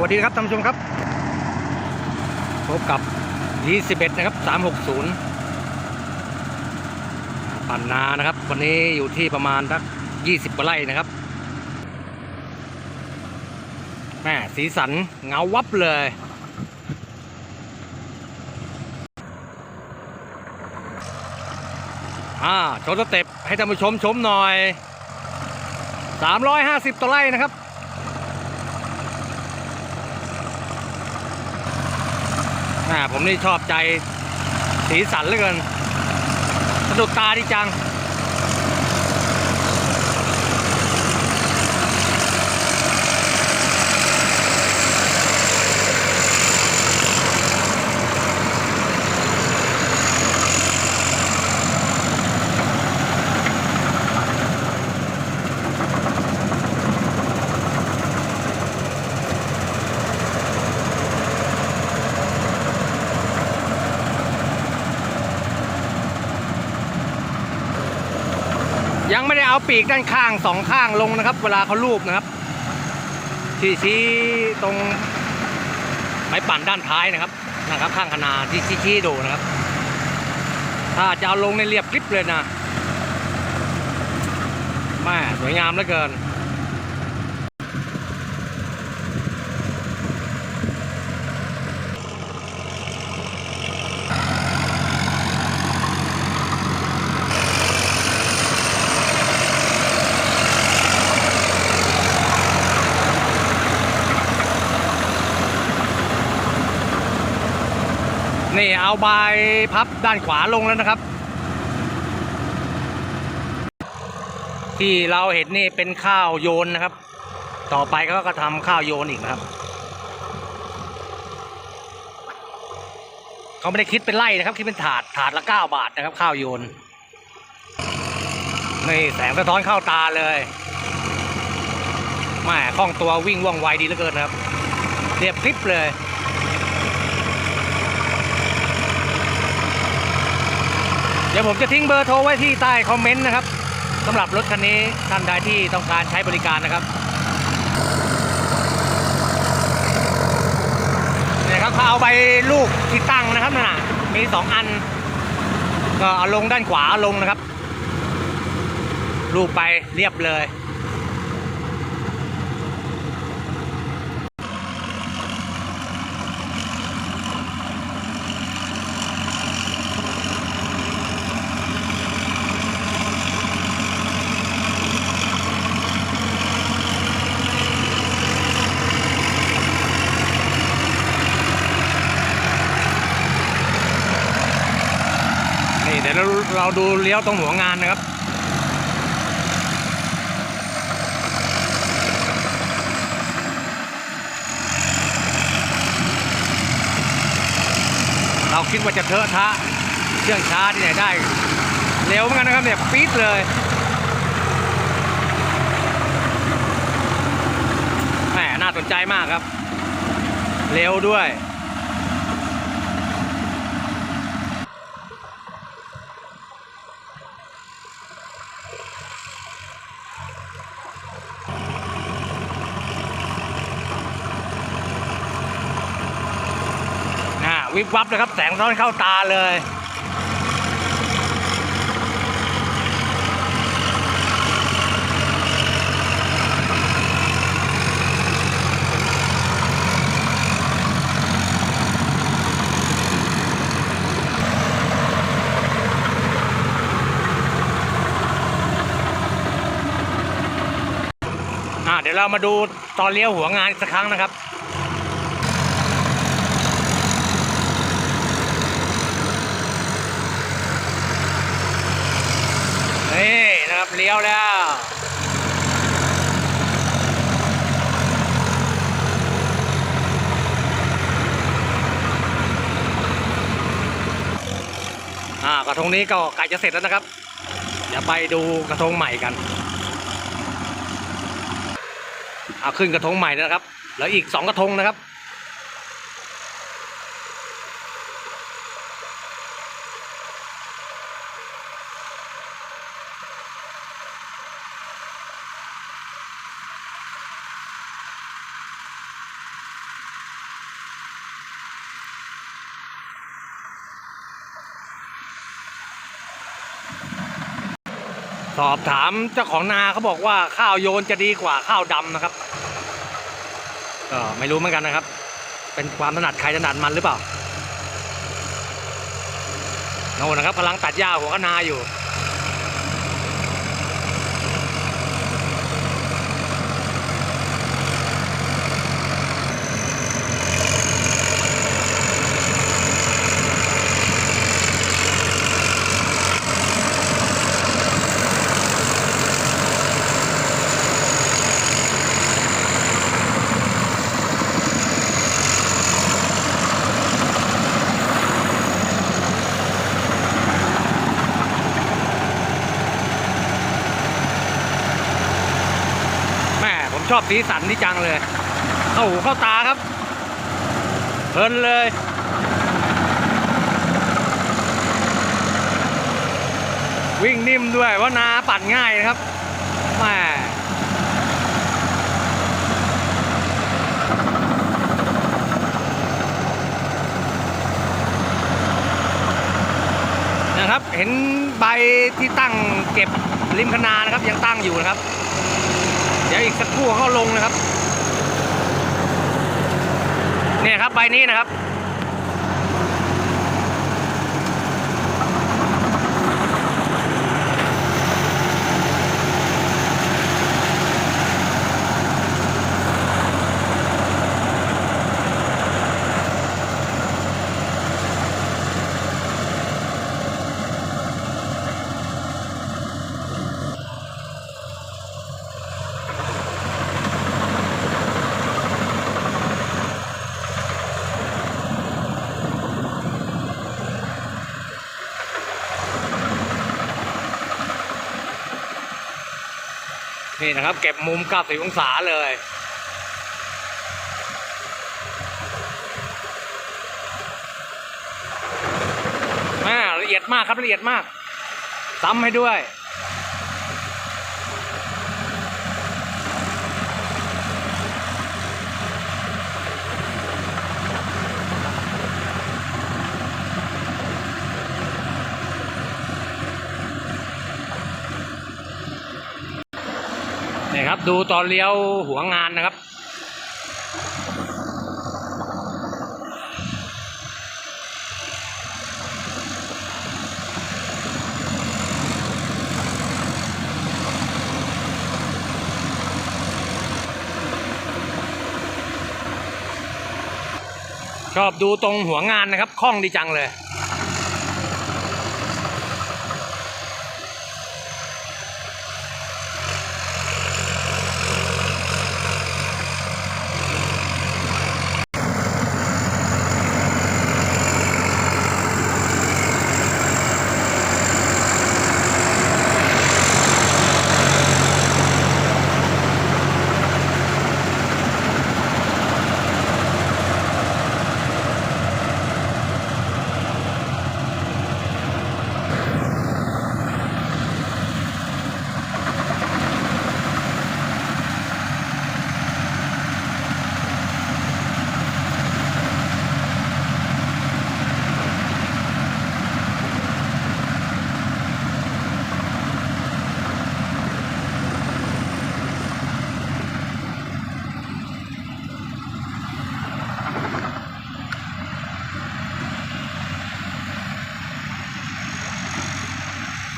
วัสดีครับท่านผู้ชมครับ พบกับ 21 นะครับ 360 ปั่นนานะครับ วันนี้อยู่ที่ประมาณสัก20กว่าไร่นะครับแม่สีสันเงาวับเลย อ่าโชว์สเต็ปให้ท่านผู้ชมชมหน่อย 350ต่อไร่นะครับ อ่า ผมนี่ชอบใจสีสันเหลือเกินสะดุดตาดีจัง เอาปีกด้านข้างสองข้างลงนะครับ เวลาเขาลูบนะครับที่ชี้ตรงไม้ปั่นด้านท้ายนะครับนะครับ ข้างคนาที่ชี้ชี้ดูนะครับ ถ้าจะเอาลงในเรียบกริบเลยนะแม่สวยงามเหลือเกิน นี่เอาใบพับด้านขวาลงแล้วนะครับ ที่เราเห็นนี่เป็นข้าวโยนนะครับ ต่อไปเขาก็ทำข้าวโยนอีกนะครับเขาไม่ได้คิดเป็นไร่นะครับ คิดเป็นถาดถาดละเก้าบาทนะครับ ข้าวโยนนี่แสงสะท้อนเข้าตาเลยแม่คล่องตัววิ่งว่องไวดีเหลือเกินครับเรียบคลิปเลย เดี๋ยวผมจะทิ้งเบอร์โทรไว้ที่ใต้คอมเมนต์นะครับสำหรับรถคันนี้ท่านใดที่ต้องการใช้บริการนะครับเนี่ยครับเขาเอาใบลูกที่ตั้งนะครับนั่นน่ะมีสองอัน ก็เอาลงด้านขวาลงนะครับ ลูกไปเรียบเลย นี่ เราเราดูเลี้ยวตรงหัวงานนะครับ เราคิดว่าจะเทอะทะเชื่องช้าที่ไหนได้ เร็วเหมือนกันนะครับเนี่ยปี๊ดเลยแหมน่าสนใจมากครับ เร็วด้วย น่ะ วิบวับเลยครับ แสงร้อนเข้าตาเลยอ่าเดี๋ยวเรามาดูตอนเลี้ยวหัวงานอีกสักครั้งนะครับ นี่นะครับเลี้ยวแล้วอ่ากระทงนี้ก็ใกล้จะเสร็จแล้วนะครับเดี๋ยวไปดูกระทงใหม่กันเอาขึ้นกระทงใหม่นะครับ แล้วอีกสองกระทงนะครับ อบถามเจ้าของนาเขาบอกว่าข้าวโยนจะดีกว่าข้าวดำนะครับก็ไม่รู้เหมือนกันนะครับ เป็นความถนัดใครถนัดมันหรือเปล่าโน่นนะครับกำลังตัดหญ้าหัวคะนาอยู่ แม่ ผมชอบสีสันที่จังเลยเข้าหูเข้าตาครับ เพลินเลย วิ่งนิ่มด้วยว่าะนาปั่นง่ายนะครับแม่นะครับเห็นใบที่ตั้งเก็บริมคนานะครับยังตั้งอยู่นะครับ ดี๋ยวอีกสักครู่เขาลงนะครับ เนี่ยครับใบนี้นะครับ นี่นะครับ เก็บมุม90องศาเลยอ่ละเอียดมากครับละเอียดมาก ซ้ำให้ด้วย ครับดูตอนเลี้ยวหัวงานนะครับ ชอบดูตรงหัวงานนะครับคล่องดีจังเลย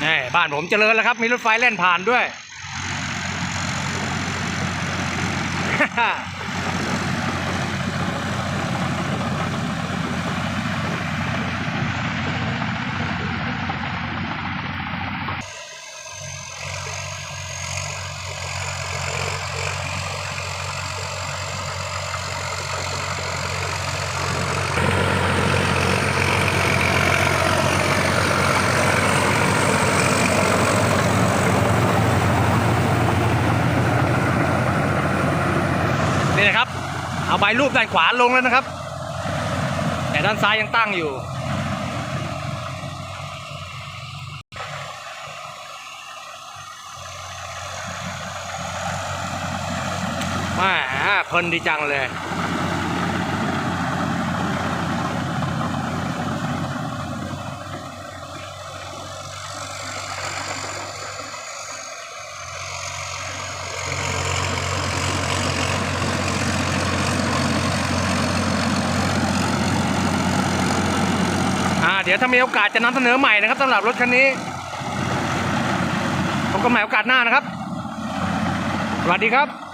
นี่ บ้านผมเจริญแล้วครับ มีรถไฟเล่นผ่านด้วย นี่นะครับ เอาใบรูปด้านขวาลงแล้วนะครับ แต่ด้านซ้ายยังตั้งอยู่ มาเพลินดีจังเลย เดี๋ยวถ้ามีโอกาสจะนำเสนอใหม่นะครับสำหรับรถคันนี้พบกันใหม่โอกาสหน้านะครับ สวัสดีครับ